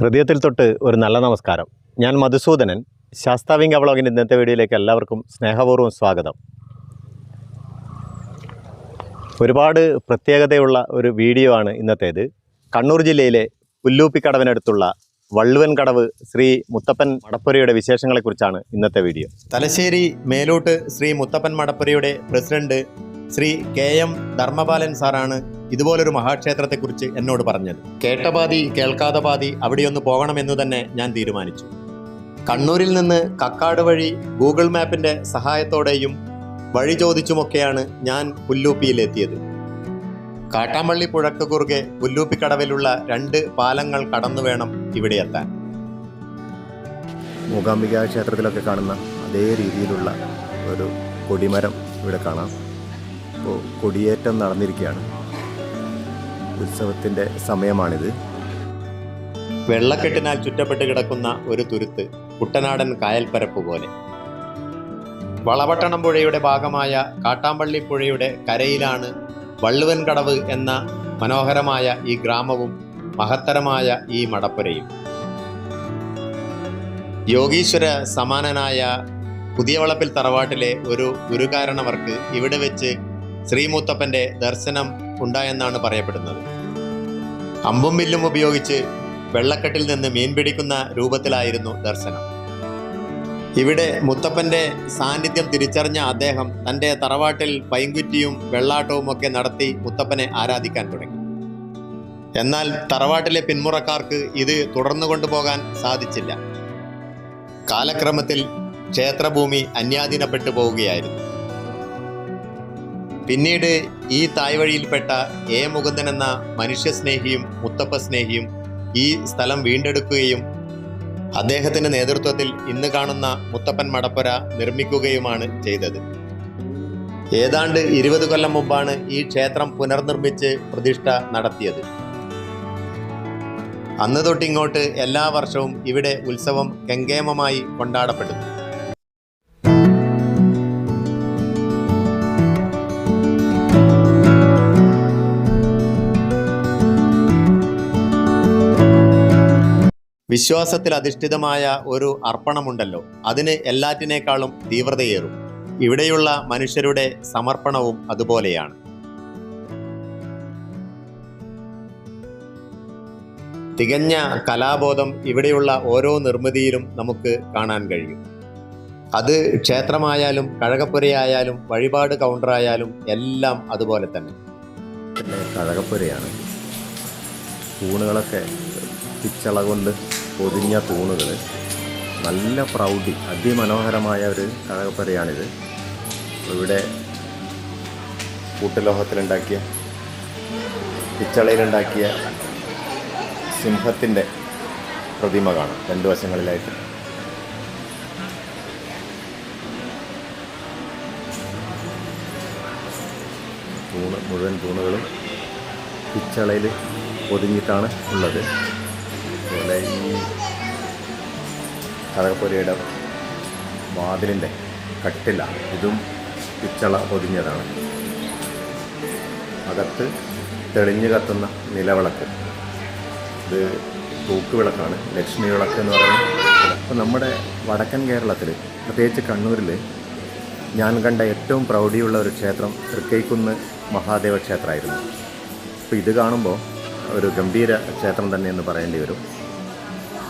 ഹൃദയത്തിൽ തൊട്ട് ഒരു നല്ല നമസ്കാരം. ഞാൻ മധുസൂദനൻ. ശാസ്താവിംഗ വ്ളോഗിന്റെ ഇന്നത്തെ വീഡിയോയിലേക്ക് എല്ലാവർക്കും സ്നേഹപൂർവം സ്വാഗതം. ഒരുപാട് പ്രത്യേകതയുള്ള ഒരു വീഡിയോ ആണ് ഇന്നത്തേത്. കണ്ണൂർ ജില്ലയിലെ പുല്ലൂപ്പിക്കടവിനടുത്തുള്ള വള്ളുവൻ കടവ് ശ്രീ മുത്തപ്പൻ മടപ്പുരയുടെ വിശേഷങ്ങളെക്കുറിച്ചാണ് ഇന്നത്തെ വീഡിയോ. തലശ്ശേരി മേലോട്ട് Shri Muthappan മടപ്പുരയുടെ president Sri K M Dharmapalan സാറാണ് ഇതുപോലൊരു മഹാക്ഷേത്രത്തെക്കുറിച്ച് എന്നോട് പറഞ്ഞത്. കേട്ട പാതി കേൾക്കാതെ പാതി അവിടെയൊന്ന് പോകണമെന്ന് തന്നെ ഞാൻ തീരുമാനിച്ചു. കണ്ണൂരിൽ നിന്ന് കക്കാട് വഴി ഗൂഗിൾ മാപ്പിന്റെ സഹായത്തോടെയും വഴി ചോദിച്ചുമൊക്കെയാണ് ഞാൻ പുല്ലൂപ്പിയിലെത്തിയത്. കാട്ടാമ്പള്ളി പുഴക്ക് കുറുകെ പുല്ലൂപ്പിക്കടവിലുള്ള രണ്ട് പാലങ്ങൾ കടന്നു വേണം ഇവിടെ എത്താൻ. മൂകാംബിക ക്ഷേത്രത്തിലൊക്കെ കാണുന്ന അതേ രീതിയിലുള്ള ഒരു കൊടിമരം ഇവിടെ കാണാം. ഇപ്പോൾ കൊടിയേറ്റം നടന്നിരിക്കുകയാണ്. ഉത്സവത്തിന്റെ സമയമാണിത്. വെള്ളക്കെട്ടിനാൽ ചുറ്റപ്പെട്ട് കിടക്കുന്ന ഒരു തുരുത്ത് കുട്ടനാടൻ കായൽപ്പരപ്പ് പോലെ. വളവട്ടണം പുഴയുടെ ഭാഗമായ കാട്ടാമ്പള്ളി പുഴയുടെ കരയിലാണ് വള്ളുവൻ കടവ് എന്ന മനോഹരമായ ഈ ഗ്രാമവും മഹത്തരമായ ഈ മടപ്പുരയും. യോഗീശ്വര സമാനനായ പുതിയവളപ്പിൽ തറവാട്ടിലെ ഒരു ഗുരുകാരണവർക്ക് ഇവിടെ വെച്ച് ശ്രീമൂത്തപ്പന്റെ ദർശനം ഉണ്ടായെന്നാണ് പറയപ്പെടുന്നത്. അമ്പും വില്ലും ഉപയോഗിച്ച് വെള്ളക്കെട്ടിൽ നിന്ന് മീൻ പിടിക്കുന്ന രൂപത്തിലായിരുന്നു ദർശനം. ഇവിടെ മുത്തപ്പന്റെ സാന്നിധ്യം തിരിച്ചറിഞ്ഞ അദ്ദേഹം തന്റെ തറവാട്ടിൽ പൈങ്കുറ്റിയും വെള്ളാട്ടവും ഒക്കെ നടത്തി മുത്തപ്പനെ ആരാധിക്കാൻ തുടങ്ങി. എന്നാൽ തറവാട്ടിലെ പിന്മുറക്കാർക്ക് ഇത് തുടർന്നു കൊണ്ടുപോകാൻ സാധിച്ചില്ല. കാലക്രമത്തിൽ ക്ഷേത്രഭൂമി അന്യാധീനപ്പെട്ടു പോവുകയായിരുന്നു. പിന്നീട് ഈ തായ്വഴിയിൽപ്പെട്ട എ മുകുന്ദൻ എന്ന മനുഷ്യസ്നേഹിയും മുത്തപ്പ സ്നേഹിയും ഈ സ്ഥലം വീണ്ടെടുക്കുകയും അദ്ദേഹത്തിന്റെ നേതൃത്വത്തിൽ ഇന്ന് കാണുന്ന മുത്തപ്പൻ മടപ്പുര നിർമ്മിക്കുകയുമാണ് ചെയ്തത്. ഏതാണ്ട് ഇരുപത് കൊല്ലം മുമ്പാണ് ഈ ക്ഷേത്രം പുനർനിർമ്മിച്ച് പ്രതിഷ്ഠ നടത്തിയത്. അന്ന് തൊട്ടിങ്ങോട്ട് എല്ലാ വർഷവും ഇവിടെ ഉത്സവം കെങ്കേമമായി കൊണ്ടാടപ്പെടുന്നു. വിശ്വാസത്തിൽ അധിഷ്ഠിതമായ ഒരു അർപ്പണമുണ്ടല്ലോ. അതിന് എല്ലാറ്റിനേക്കാളും തീവ്രതയേറും. ഇവിടെയുള്ള മനുഷ്യരുടെ സമർപ്പണവും അതുപോലെയാണ്. തികഞ്ഞ കലാബോധം ഇവിടെയുള്ള ഓരോ നിർമ്മിതിയിലും നമുക്ക് കാണാൻ കഴിയും. അത് ക്ഷേത്രമായാലും കഴകപ്പുരയായാലും വഴിപാട് കൗണ്ടറായാലും എല്ലാം അതുപോലെ തന്നെ. കഴകപ്പുരയാണ്. തൂണുകളൊക്കെ പിച്ചള കൊണ്ട് പൊതിഞ്ഞ തൂണുകൾ നല്ല പ്രൗഢി അതിമനോഹരമായ ഒരു കഴകപ്പുരയാണിത് ഇവിടെ കൂട്ടലോഹത്തിലുണ്ടാക്കിയ പിച്ചളയിലുണ്ടാക്കിയ സിംഹത്തിന്റെ പ്രതിമ കാണാം രണ്ട് വശങ്ങളിലായിട്ട്. തൂണ് മുഴുവൻ തൂണുകളും പിച്ചളയിൽ പൊതിഞ്ഞിട്ടാണ് ഉള്ളത്. കടകപ്പുരയുടെ വാതിലിന്റെ കട്ടില ഇതും പിച്ചള പൊതിഞ്ഞതാണ്. അകത്ത് തെളിഞ്ഞു കത്തുന്ന നിലവിളക്ക്. ഇത് തൂക്കുവിളക്കാണ് ലക്ഷ്മി വിളക്ക് എന്ന് പറയുന്നത്. അപ്പോൾ നമ്മുടെ വടക്കൻ കേരളത്തിൽ പ്രത്യേകിച്ച് കണ്ണൂരിൽ ഞാൻ കണ്ട ഏറ്റവും പ്രൗഢിയുള്ള ഒരു ക്ഷേത്രം തൃക്കൈക്കുന്ന് മഹാദേവ ക്ഷേത്രമായിരുന്നു. അപ്പോൾ ഇത് കാണുമ്പോൾ ഒരു ഗംഭീര ക്ഷേത്രം തന്നെയെന്ന് പറയേണ്ടി വരും.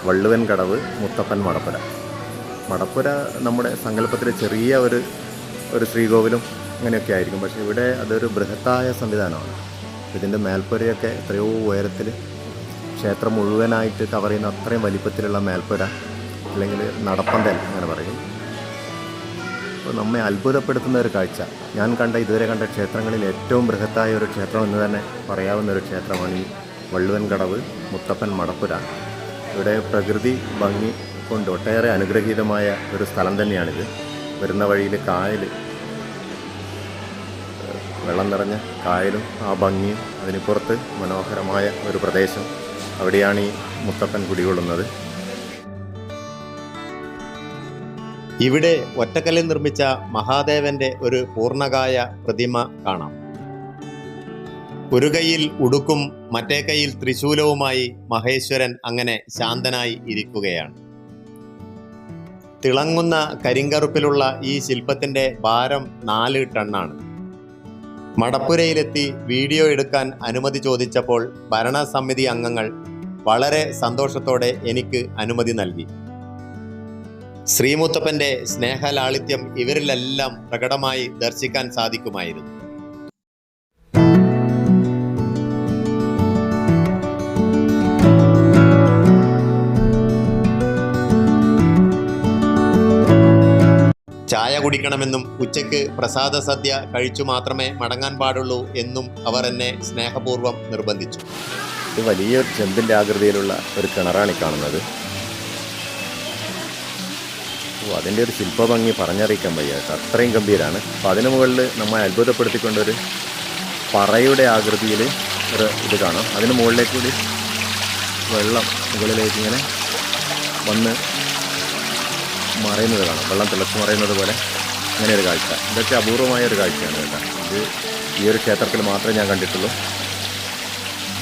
വള്ളുവൻ കടവ് മുത്തപ്പൻ മടപ്പുര. മടപ്പുര നമ്മുടെ സങ്കല്പത്തിലെ ചെറിയ ഒരു ഒരു ശ്രീകോവിലും അങ്ങനെയൊക്കെ ആയിരിക്കും. പക്ഷേ ഇവിടെ അതൊരു ബൃഹത്തായ സംവിധാനമാണ്. ഇതിന്റെ മേൽപ്പുരയൊക്കെ എത്രയോ ഉയരത്തിൽ ക്ഷേത്രം മുഴുവനായിട്ട് കവർ ചെയ്യുന്ന അത്രയും വലിപ്പത്തിലുള്ള മേൽപ്പുര അല്ലെങ്കിൽ നടപ്പന്തൽ അങ്ങനെ പറയും. അപ്പോൾ നമ്മെ അത്ഭുതപ്പെടുത്തുന്ന ഒരു കാഴ്ച. ഞാൻ കണ്ട ഇതുവരെ കണ്ട ക്ഷേത്രങ്ങളിൽ ഏറ്റവും ബൃഹത്തായ ഒരു ക്ഷേത്രം എന്ന് തന്നെ പറയാവുന്ന ഒരു ക്ഷേത്രമാണ് ഈ വള്ളുവൻ കടവ് മുത്തപ്പൻ മടപ്പുര. ഇവിടെ പ്രകൃതി ഭംഗി കൊണ്ട് ഒട്ടേറെ അനുഗ്രഹീതമായ ഒരു സ്ഥലം തന്നെയാണിത്. വരുന്ന വഴിയിൽ കായൽ വെള്ളം നിറഞ്ഞ കായലും ആ ഭംഗിയും അതിനിപ്പുറത്ത് മനോഹരമായ ഒരു പ്രദേശം അവിടെയാണ് ഈ മുത്തപ്പൻ കുടികൊള്ളുന്നത് ഇവിടെ ഒറ്റക്കല്ലിൽ നിർമ്മിച്ച മഹാദേവന്റെ ഒരു പൂർണകായ പ്രതിമ കാണാം. ഒരു കൈയിൽ ഉടുക്കും മറ്റേ കയ്യിൽ ത്രിശൂലവുമായി മഹേശ്വരൻ അങ്ങനെ ശാന്തനായി ഇരിക്കുകയാണ്. തിളങ്ങുന്ന കരിങ്കറുപ്പിലുള്ള ഈ ശില്പത്തിന്റെ ഭാരം നാല് ടണ്ണാണ്. മടപ്പുരയിലെത്തി വീഡിയോ എടുക്കാൻ അനുമതി ചോദിച്ചപ്പോൾ ഭരണസമിതി അംഗങ്ങൾ വളരെ സന്തോഷത്തോടെ എനിക്ക് അനുമതി നൽകി. ശ്രീമുത്തപ്പന്റെ സ്നേഹലാളിത്യം ഇവരിലെല്ലാം പ്രകടമായി ദർശിക്കാൻ സാധിക്കുമായിരുന്നു. ചായ കുടിക്കണമെന്നും ഉച്ചയ്ക്ക് പ്രസാദ സദ്യ കഴിച്ചു മാത്രമേ മടങ്ങാൻ പാടുള്ളൂ എന്നും അവർ എന്നെ സ്നേഹപൂർവം നിർബന്ധിച്ചു. ഇത് വലിയ ചെമ്പിന്റെ ആകൃതിയിലുള്ള ഒരു കിണറാണ് കാണുന്നത്. ഓ അതിന്റെ ഒരു ശില്പഭംഗി പറഞ്ഞറിയിക്കാൻ വയ്യ അത്രയും ഗംഭീരാണ്. അപ്പോൾ അതിന് മുകളിൽ നമ്മൾ അത്ഭുതപ്പെടുത്തിക്കൊണ്ടൊരു പറയുടെ ആകൃതിയിൽ ഒരു ഇത് കാണാം. അതിന് മുകളിലേക്ക് കൂടി വെള്ളം മുകളിലേക്ക് ഇങ്ങനെ വന്ന് മറയുന്നത് കാണാം. വെള്ളം തിളച്ച് മറയുന്നത് പോലെ അങ്ങനെ ഒരു കാഴ്ച. ഇതൊക്കെ അപൂർവമായ ഒരു കാഴ്ചയാണ് കേട്ടോ. ഇത് ഈ ഒരു ക്ഷേത്രത്തിൽ മാത്രമേ ഞാൻ കണ്ടിട്ടുള്ളൂ.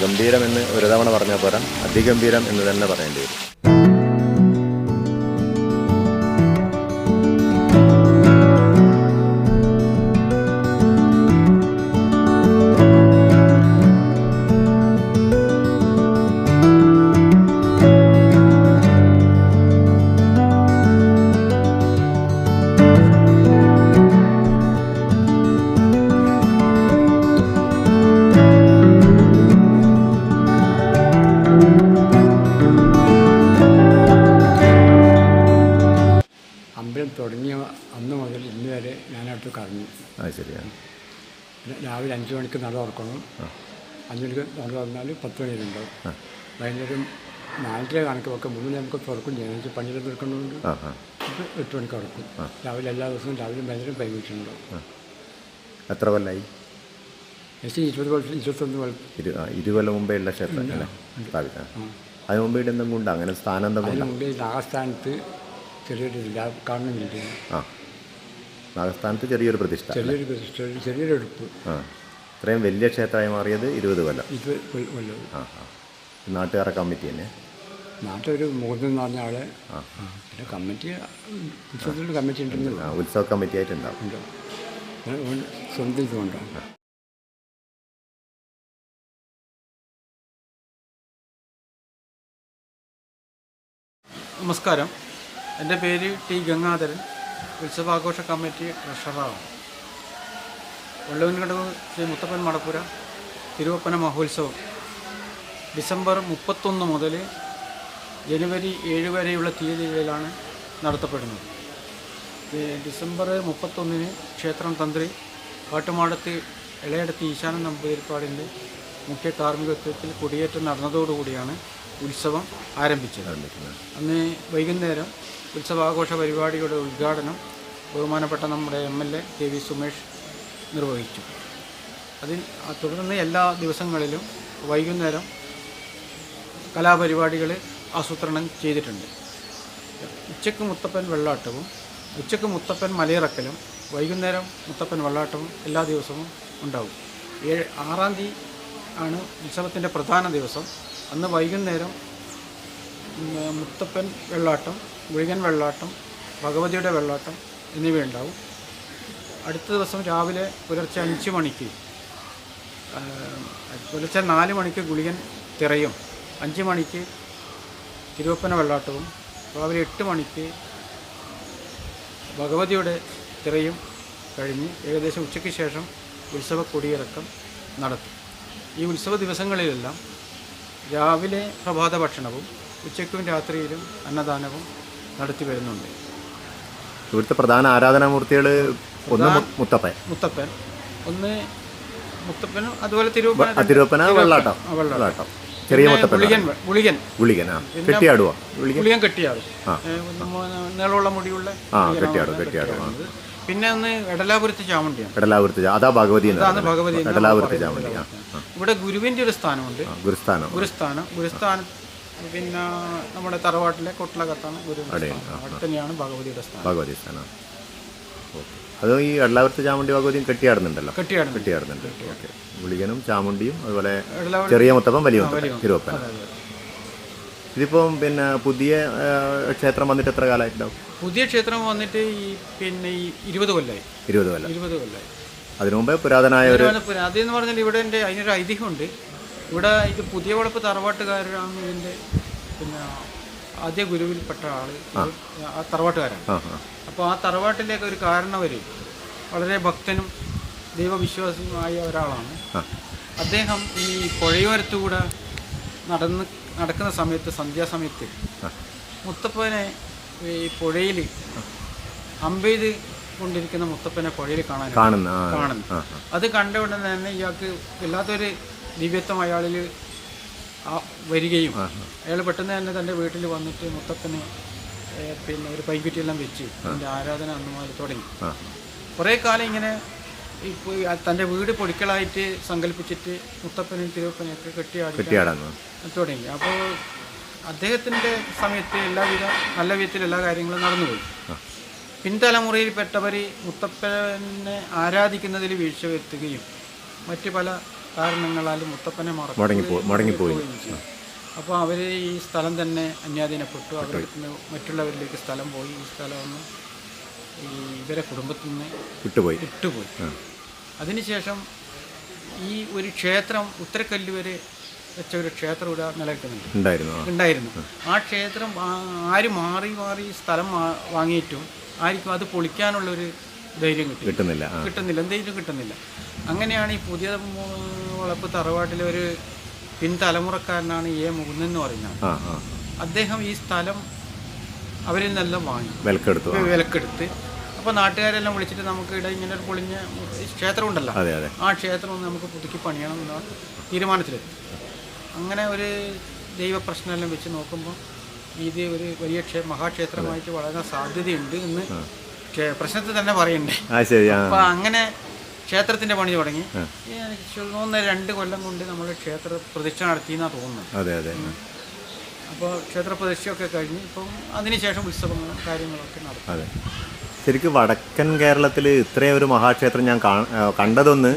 ഗംഭീരമെന്ന് ഒരു തവണ പറഞ്ഞാൽ പോരാ. അതിഗംഭീരം എന്ന് തന്നെ പറയേണ്ടി വരും. രാവിലെ അഞ്ച് മണിക്ക് നട തുറക്കണം. അഞ്ച് മണിക്ക് നട തുറന്നാൽ പത്ത് മണി വരെ ഉണ്ടാവും വൈകുന്നേരം നാലര കണക്ക് കണക്കൊക്കെ മൂന്ന് നമുക്ക് തുറക്കും. ഞായറാഴ്ച ആ ഇപ്പോൾ എട്ട് മണിക്ക് തുറക്കും. രാവിലെ എല്ലാ ദിവസവും രാവിലെ വൈകുന്നേരം വൈകിട്ടുണ്ടാവും. എത്ര കൊല്ലായി? ഏകദേശം ഇരുപത് കൊല്ലം ഇരുപത്തൊന്ന് കൊല്ലം. ഇരു മുമ്പേ ഉള്ള ക്ഷേത്രം അതിന് മുമ്പേ ഉണ്ട്? അങ്ങനെ സ്ഥാനം മുമ്പേ നാഗസ്ഥാനത്ത് ചെറിയൊരു ഇല്ല കാണുന്നില്ല ആ. നാഗസ്ഥാനത്ത് ചെറിയൊരു പ്രതിഷ്ഠ ചെറിയൊരു പ്രതിഷ്ഠ ചെറിയൊരു എടുപ്പ് ആ ഇത്രയും വലിയ ക്ഷേത്രമായി മാറിയത് ഇരുപത് കൊല്ലം. ഇരുപത് കൊല്ല- കൊല്ലം. ആ ആ. നാട്ടുകാരെ കമ്മിറ്റി തന്നെ? നാട്ടൊരു മുഖത്തു എന്ന് പറഞ്ഞ ആളെ. ആ, പിന്നെ കമ്മിറ്റി ഉത്സവത്തിന്റെ കമ്മിറ്റി ഉണ്ടെന്നല്ലോ ആ ഉത്സവ കമ്മിറ്റി ആയിട്ടുണ്ടാവും. ഉണ്ടോ. സ്വന്തം ഇതുകൊണ്ടോ നമസ്കാരം. എന്റെ പേര് ടി ഗംഗാധരൻ. ഉത്സവാഘോഷ കമ്മിറ്റി ട്രഷററാണ്. വെള്ളവൻകടവ് ശ്രീ മുത്തപ്പൻ മടപ്പുര തിരുവപ്പന മഹോത്സവം. ഡിസംബർ മുപ്പത്തൊന്ന് മുതൽ ജനുവരി ഏഴ് വരെയുള്ള തീയതികളിലാണ് നടത്തപ്പെടുന്നത്. ഡിസംബർ മുപ്പത്തൊന്നിന് ക്ഷേത്രം തന്ത്രി കാട്ടുമാടത്ത് ഇളയടത്ത് ഈശാനം നമ്പൂതിരിപ്പാടിന്റെ മുഖ്യ കാർമ്മികത്വത്തിൽ കൊടിയേറ്റം നടന്നതോടുകൂടിയാണ് ഉത്സവം ആരംഭിച്ചത്. അന്ന് വൈകുന്നേരം ഉത്സവാഘോഷ പരിപാടിയുടെ ഉദ്ഘാടനം ബഹുമാനപ്പെട്ട നമ്മുടെ M L A K V Sumesh നിർവഹിച്ചു. അതിൽ തുടർന്ന് എല്ലാ ദിവസങ്ങളിലും വൈകുന്നേരം കലാപരിപാടികൾ ആസൂത്രണം ചെയ്തിട്ടുണ്ട്. ഉച്ചയ്ക്ക് മുത്തപ്പൻ വെള്ളാട്ടവും ഉച്ചയ്ക്ക് മുത്തപ്പൻ മലയിറക്കലും വൈകുന്നേരം മുത്തപ്പൻ വെള്ളാട്ടവും എല്ലാ ദിവസവും ഉണ്ടാവും. ഏഴ് ആറാം തീയതി ആണ് ഉത്സവത്തിന്റെ പ്രധാന ദിവസം. അന്ന് വൈകുന്നേരം മുത്തപ്പൻ വെള്ളാട്ടം മുഴുകൻ വെള്ളാട്ടം ഭഗവതിയുടെ വെള്ളാട്ടം എന്നിവയുണ്ടാവും അടുത്ത ദിവസം രാവിലെ പുലർച്ചെ അഞ്ച് മണിക്ക് പുലർച്ചെ നാല് മണിക്ക് ഗുളികൻ തിറയും. അഞ്ച് മണിക്ക് തിരുവപ്പന വെള്ളാട്ടവും രാവിലെ എട്ട് മണിക്ക് ഭഗവതിയുടെ തിറയും കഴിഞ്ഞ് ഏകദേശം ഉച്ചയ്ക്ക് ശേഷം ഉത്സവ കൊടിയിറക്കം നടത്തും. ഈ ഉത്സവ ദിവസങ്ങളിലെല്ലാം രാവിലെ പ്രഭാത ഭക്ഷണവും ഉച്ചയ്ക്കും രാത്രിയിലും അന്നദാനവും നടത്തി വരുന്നുണ്ട്. ഇവിടുത്തെ പ്രധാന ആരാധനാമൂർത്തികൾ ഒന്ന് മുത്തപ്പൻ. മുത്തപ്പൻ. ഒന്ന് മുത്തപ്പനും അതുപോലെ തിരുവപ്പന തിരുവപ്പന വെള്ളാട്ടം. വെള്ളാട്ടം. ചെറിയ മുത്തപ്പൻ. കെട്ടിയാടുവാ. കെട്ടിയാടും. നീളമുള്ള മുടിയുള്ള ആ, കെട്ടിയാടും, കെട്ടിയാടും. പിന്നെ ഒന്ന് എടലാപുരത്ത് ചാമുണ്ടിയാണ്. എടലാപുരത്ത് അതാ ഭഗവതി എന്ന് ചാമുണ്ടി ഇവിടെ ഗുരുവിന്റെ ഒരു സ്ഥാനമുണ്ട്. ഗുരുസ്ഥാനം. ഗുരുസ്ഥാനം. ഗുരുസ്ഥാനം പിന്നെ നമ്മുടെ തറവാട്ടിലെ കൊട്ടിലകത്താണ് ഗുരു അവിടെ, തന്നെയാണ് ഭഗവതിയുടെ സ്ഥാനം. ഭഗവതി സ്ഥാനം. അത് ഈ എടലാപുരത്ത് ചാമുണ്ടി ഭഗവതിയും കെട്ടിയാടുന്നുണ്ടല്ലോ? കെട്ടിയാടുന്നു കെട്ടിയാടുന്നുണ്ട്. ഓക്കെ. ഗുളികനും ചാമുണ്ടിയും അതുപോലെ ചെറിയ മുത്തപ്പൻ വലിയ മുത്തപ്പം മുത്തപ്പൻ. തിരുവപ്പൻ. ഇതിപ്പം പിന്നെ പുതിയ ക്ഷേത്രം വന്നിട്ട് എത്ര കാലമായിട്ടുണ്ടാവും? പുതിയ ക്ഷേത്രം വന്നിട്ട് ഈ പിന്നെ ഈ ഇരുപത് കൊല്ലായി. ഇരുപത് കൊല്ലം. ഇരുപത് കൊല്ലായി. അതിനു മുമ്പേ പുരാതനായ ഒരു അതെന്ന് പറഞ്ഞാൽ ഇവിടെ എന്റെ അതിനൊരു ഐതിഹ്യമുണ്ട്. ഇവിടെ ഇത് പുതിയ വളപ്പ് തറവാട്ടുകാരാണ് ഇതിന്റെ പിന്നെ ആദ്യ ഗുരുവിൽപ്പെട്ട ആൾ. ഇത് ആ തറവാട്ടുകാരാണ്. അപ്പോൾ ആ. തറവാട്ടിലേക്ക് ഒരു കാരണവർ വളരെ ഭക്തനും ദൈവവിശ്വാസിയുമായ ഒരാളാണ്. അദ്ദേഹം ഈ പുഴയോരത്തുകൂടെ നടന്ന് നടക്കുന്ന സമയത്ത് സന്ധ്യാസമയത്ത് മുത്തപ്പനെ ഈ പുഴയിൽ അമ്പെയ്ത് കൊണ്ടിരിക്കുന്ന മുത്തപ്പനെ പുഴയിൽ കാണാൻ കാണുന്ന അത് കണ്ട ഉടനെ തന്നെ ഇയാൾക്ക് വല്ലാത്തൊരു ദിവ്യത്വം അയാളിൽ വരികയും അയാൾ പെട്ടെന്ന് തന്നെ തന്റെ വീട്ടിൽ വന്നിട്ട് മുത്തപ്പന് പിന്നെ ഒരു പൈക്കുറ്റിയെല്ലാം വെച്ച് അതിന്റെ ആരാധന അന്ന് മുതൽ തുടങ്ങി കുറേ കാലം ഇങ്ങനെ ഇപ്പോൾ തന്റെ വീട് പൊടിക്കളായിട്ട് സങ്കല്പിച്ചിട്ട് മുത്തപ്പനും തിരുവപ്പനെയൊക്കെ കെട്ടിയാടി കെട്ടിയാടാന്ന്. തുടങ്ങി. അപ്പോൾ അദ്ദേഹത്തിന്റെ സമയത്ത് എല്ലാവിധ നല്ല വിധത്തിൽ എല്ലാ കാര്യങ്ങളും നടന്നുപോയി. പിൻതലമുറയിൽപ്പെട്ടവർ മുത്തപ്പനെ ആരാധിക്കുന്നതിൽ വീഴ്ച വരുത്തുകയും മറ്റു പല കാരണങ്ങളാലും മുത്തപ്പനെ മടങ്ങിപ്പോയി. അപ്പോൾ അവർ ഈ സ്ഥലം തന്നെ അന്യാധീനപ്പെട്ടു. അവരുടെ മറ്റുള്ളവരിലേക്ക് സ്ഥലം പോയി. ഈ സ്ഥലം ഒന്ന് ഇവരെ കുടുംബത്തിൽ നിന്ന് വിട്ടുപോയി. വിട്ടുപോയി. അതിനുശേഷം ഈ ഒരു ക്ഷേത്രം ഉത്തരക്കല്ല് വരെ വെച്ച ഒരു ക്ഷേത്രം ഇവിടെ നിലനിൽക്കുന്നുണ്ട്. ഉണ്ടായിരുന്നു. ആ. ഉണ്ടായിരുന്നു. ആ. ക്ഷേത്രം ആര് മാറി മാറി സ്ഥലം വാങ്ങിയിട്ടും ആർക്കും അത് പൊളിക്കാനുള്ള ഒരു ധൈര്യം കിട്ടി. കിട്ടുന്നില്ല. കിട്ടുന്നില്ല. എന്തെങ്കിലും കിട്ടുന്നില്ല. അങ്ങനെയാണ് ഈ പുതിയ വളപ്പ് തറവാട്ടിലെ ഒരു പിൻതലമുറക്കാരനാണ് എ മുകുന്ദൻ എന്ന് പറയുന്നത് അദ്ദേഹം ഈ സ്ഥലം അവരിൽ നിന്നെല്ലാം വാങ്ങി. വിലക്കെടുത്ത്. വിലക്കെടുത്ത് അപ്പോൾ നാട്ടുകാരെല്ലാം വിളിച്ചിട്ട് നമുക്ക് ഇവിടെ ഇങ്ങനെ ഒരു പൊളിഞ്ഞ ക്ഷേത്രം ഉണ്ടല്ലോ അതെ അതെ. ആ ക്ഷേത്രം ഒന്ന് നമുക്ക് പുതുക്കി പണിയണം എന്ന തീരുമാനത്തിലെത്തി അങ്ങനെ ഒരു ദൈവ പ്രശ്നമെല്ലാം വെച്ച് നോക്കുമ്പോൾ ഇത് ഒരു വലിയ ക്ഷേ മഹാക്ഷേത്രമായിട്ട് വളരാൻ സാധ്യതയുണ്ട് എന്ന് പ്രശ്നത്തിൽ തന്നെ പറയണ്ടേ. അപ്പോൾ അങ്ങനെ ക്ഷേത്രത്തിന്റെ പണി തുടങ്ങി. തോന്നുന്ന രണ്ട് കൊല്ലം കൊണ്ട് നമ്മൾ ക്ഷേത്ര പ്രതിഷ്ഠ നടത്തിയെന്നാണ് തോന്നുന്നത്. അപ്പോൾ ക്ഷേത്ര പ്രതിഷ്ഠയൊക്കെ കഴിഞ്ഞ് ഇപ്പം അതിനുശേഷം ഉത്സവങ്ങളും കാര്യങ്ങളൊക്കെ അതെ. ശരിക്കും വടക്കൻ കേരളത്തിൽ ഇത്രയും ഒരു മഹാക്ഷേത്രം ഞാൻ കണ്ടതൊന്ന്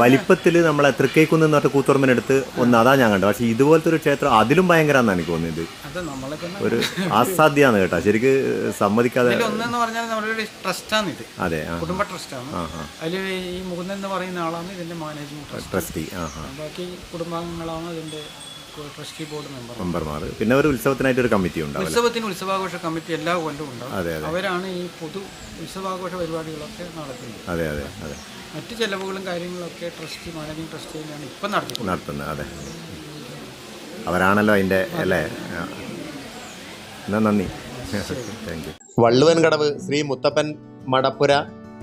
വലിപ്പത്തിൽ നമ്മളെ തൃക്കൈക്കുന്ന് എന്ന് പറഞ്ഞ കൂത്തുറമ്പിനടുത്ത് ഒന്ന് അതാ ഞാൻ കണ്ടത്. പക്ഷെ ഇതുപോലത്തെ ഒരു ക്ഷേത്രം അതിലും ഭയങ്കരമാണെന്ന് എനിക്ക് തോന്നിയത്. ഒരു അസാധ്യമാണ് കേട്ടോ. ശരിക്ക് സമ്മതിക്കാതെ അതെ കുടുംബ ട്രസ്റ്റാണ്. അതിൽ ഈ മുകുന്ദൻ എന്ന് പറയുന്ന ആളാണ് ഇതിന്റെ മാനേജിംഗ് ട്രസ്റ്റി. ബാക്കി കുടുംബാംഗങ്ങളാണ് ഇതിന്റെ ട്രസ്റ്റി ബോർഡ് മെമ്പർ. മെമ്പർമാർ. പിന്നെ ഒരു ഉത്സവത്തിനായിട്ട് ഒരു കമ്മിറ്റി ഉണ്ടാവും ഉത്സവത്തിന് ഉത്സവാഘോഷ കമ്മിറ്റി എല്ലാ കൊല്ലവും ഉണ്ടാവും. അതെ അവരാണ് ഈ പൊതു ഉത്സവാഘോഷ പരിപാടികളൊക്കെ നടത്തുന്നത്. അതെ അതെ അതെ. മറ്റ് ചെലവുകളും കാര്യങ്ങളൊക്കെ ട്രസ്റ്റി മാനേജിംഗ് ട്രസ്റ്റിയിലാണ് ഇപ്പം നടത്തുന്നത് നടത്തുന്നത് അതെ. അവരാണല്ലോ അതിന്റെ അല്ലേ? ആ. എന്നാ നന്ദി. Thank you Valluvankadavu Shri Muthappan മടപ്പുര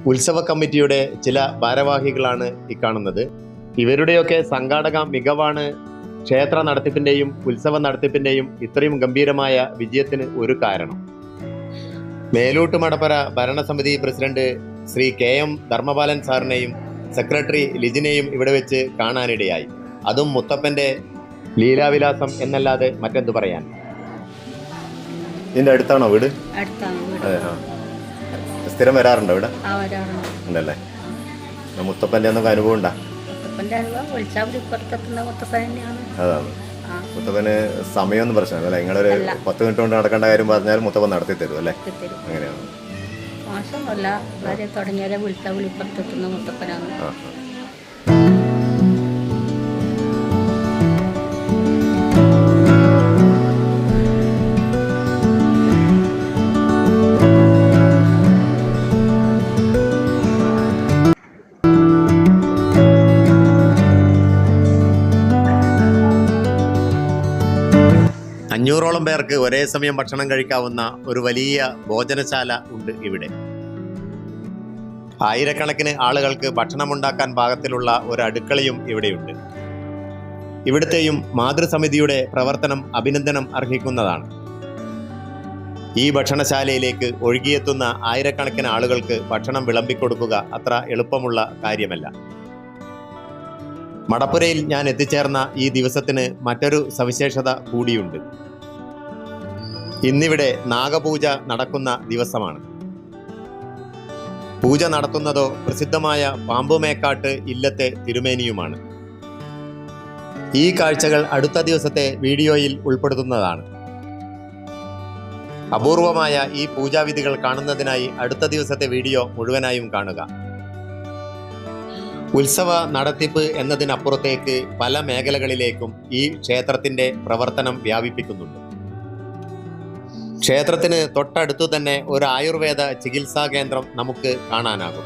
ഉത്സവ കമ്മിറ്റിയുടെ ചില ഭാരവാഹികളാണ് ഈ കാണുന്നത്. ഇവരുടെയൊക്കെ സംഘാടക മികവാണ് ക്ഷേത്ര നടത്തിപ്പിന്റെയും ഉത്സവ നടത്തിപ്പിന്റെയും ഇത്രയും ഗംഭീരമായ വിജയത്തിന് ഒരു കാരണം. മേലൂട്ട് മടപ്പുര ഭരണസമിതി president Shri K M Dharmapalan സാറിനെയും secretary ലിജിനെയും ഇവിടെ വെച്ച് കാണാനിടയായി. അതും മുത്തപ്പന്റെ ലീലാവിലാസം എന്നല്ലാതെ മറ്റെന്തു പറയാൻ? ഇതിന്റെ അടുത്താണോ വീട്? സ്ഥിരം വരാറുണ്ടോ ഇവിടെ? ഉണ്ടല്ലേ? മുത്തപ്പന്റെ ഒന്നൊക്കെ അനുഭവം ഉണ്ടാ? മുത്തപ്പന്റെ അലുവ വിളിച്ചാൽ ഇപ്പുറത്തെത്തുന്ന മുത്തപ്പൻ തന്നെയാണ്. അതാണ്. മുത്തപ്പന് സമയമൊന്നും പ്രശ്നമല്ല അല്ലെ? നിങ്ങളൊരു പത്ത് മിനിറ്റ് കൊണ്ട് നടക്കേണ്ട കാര്യം പറഞ്ഞാൽ മുത്തപ്പൻ നടത്തി തരും അല്ലേ അങ്ങനെയാണ്. മോശമല്ല തുടങ്ങിയാലേ വിളിച്ചാൽ വിളിപ്പുറത്തെത്തുന്ന മുത്തപ്പനാണ്. അഞ്ഞൂറോളം പേർക്ക് ഒരേ സമയം ഭക്ഷണം കഴിക്കാവുന്ന ഒരു വലിയ ഭോജനശാല ഉണ്ട് ഇവിടെ. ആയിരക്കണക്കിന് ആളുകൾക്ക് ഭക്ഷണം ഉണ്ടാക്കാൻ പാകത്തിലുള്ള ഒരു അടുക്കളയും ഇവിടെയുണ്ട്. ഇവിടുത്തെയും മാതൃസമിതിയുടെ പ്രവർത്തനം അഭിനന്ദനം അർഹിക്കുന്നതാണ്. ഈ ഭക്ഷണശാലയിലേക്ക് ഒഴുകിയെത്തുന്ന ആയിരക്കണക്കിന് ആളുകൾക്ക് ഭക്ഷണം വിളമ്പിക്കൊടുക്കുക അത്ര എളുപ്പമുള്ള കാര്യമല്ല. മടപ്പുരയിൽ ഞാൻ എത്തിച്ചേർന്ന ഈ ദിവസത്തിന് മറ്റൊരു സവിശേഷത കൂടിയുണ്ട്. ഇന്നിവിടെ നാഗപൂജ നടക്കുന്ന ദിവസമാണ്. പൂജ നടത്തുന്നതോ പ്രസിദ്ധമായ പാമ്പുമേക്കാട്ട് ഇല്ലത്തെ തിരുമേനിയുമാണ്. ഈ കാഴ്ചകൾ അടുത്ത ദിവസത്തെ വീഡിയോയിൽ ഉൾപ്പെടുത്തുന്നതാണ്. അപൂർവമായ ഈ പൂജാവിധികൾ കാണുന്നതിനായി അടുത്ത ദിവസത്തെ വീഡിയോ മുഴുവനായും കാണുക. ഉത്സവ നടത്തിപ്പ് എന്നതിനപ്പുറത്തേക്ക് പല മേഖലകളിലേക്കും ഈ ക്ഷേത്രത്തിന്റെ പ്രവർത്തനം വ്യാപിപ്പിക്കുന്നുണ്ട്. ക്ഷേത്രത്തിന് തൊട്ടടുത്തു തന്നെ ഒരു ആയുർവേദ ചികിത്സാ കേന്ദ്രം നമുക്ക് കാണാനാകും.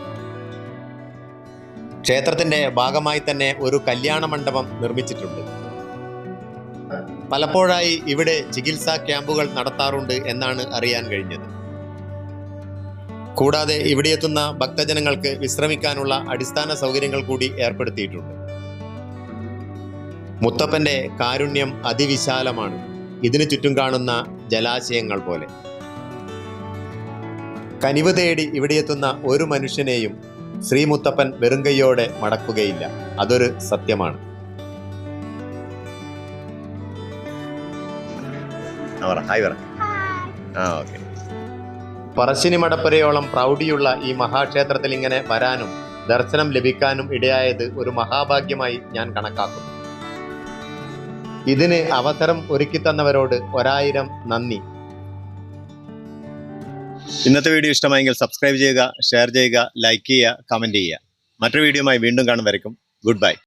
ക്ഷേത്രത്തിന്റെ ഭാഗമായി തന്നെ ഒരു കല്യാണ മണ്ഡപം നിർമ്മിച്ചിട്ടുണ്ട്. പലപ്പോഴായി ഇവിടെ ചികിത്സാ ക്യാമ്പുകൾ നടത്താറുണ്ട് എന്നാണ് അറിയാൻ കഴിഞ്ഞത്. കൂടാതെ ഇവിടെ എത്തുന്ന ഭക്തജനങ്ങൾക്ക് വിശ്രമിക്കാനുള്ള അടിസ്ഥാന സൗകര്യങ്ങൾ കൂടി ഏർപ്പെടുത്തിയിട്ടുണ്ട്. മുത്തപ്പന്റെ കാരുണ്യം അതിവിശാലമാണ്. ഇതിനു ചുറ്റും കാണുന്ന ജലാശയങ്ങൾ പോലെ. കനിവ് തേടി ഇവിടെ എത്തുന്ന ഒരു മനുഷ്യനെയും ശ്രീമുത്തപ്പൻ വെറുങ്കയ്യോടെ മടക്കുകയില്ല. അതൊരു സത്യമാണ്. പറശ്ശിനി മടപ്പുരയോളം പ്രൗഢിയുള്ള ഈ മഹാക്ഷേത്രത്തിൽ ഇങ്ങനെ വരാനും ദർശനം ലഭിക്കാനും ഇടയായത് ഒരു മഹാഭാഗ്യമായി ഞാൻ കണക്കാക്കുന്നു. ഇതിന് അവസരം ഒരുക്കി തന്നവരോട് ഒരായിരം നന്ദി. ഇന്നത്തെ വീഡിയോ ഇഷ്ടമായെങ്കിൽ സബ്സ്ക്രൈബ് ചെയ്യുക ഷെയർ ചെയ്യുക ലൈക്ക് ചെയ്യുക കമന്റ് ചെയ്യുക. മറ്റൊരു വീഡിയോയുമായി വീണ്ടും കാണും വരയ്ക്കും ഗുഡ് ബൈ.